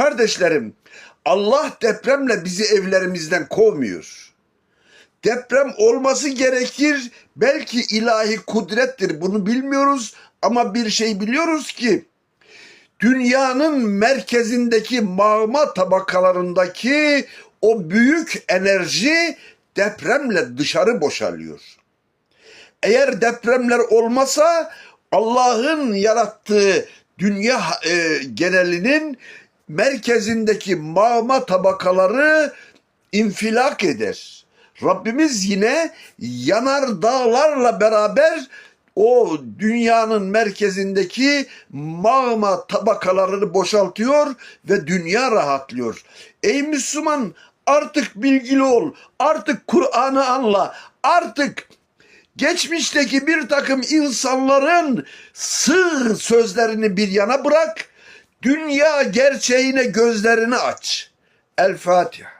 Kardeşlerim, Allah depremle bizi evlerimizden kovmuyor. Deprem olması gerekir. Belki ilahi kudrettir. Bunu bilmiyoruz ama bir şey biliyoruz ki dünyanın merkezindeki mağma tabakalarındaki o büyük enerji depremle dışarı boşalıyor. Eğer depremler olmasa Allah'ın yarattığı dünya e, genelinin merkezindeki mağma tabakaları infilak eder. Rabbimiz yine yanar dağlarla beraber o dünyanın merkezindeki mağma tabakalarını boşaltıyor ve dünya rahatlıyor. Ey Müslüman artık bilgili ol, artık Kur'an'ı anla, artık geçmişteki bir takım insanların sığ sözlerini bir yana bırak, dünya gerçeğine gözlerini aç. El Fatiha.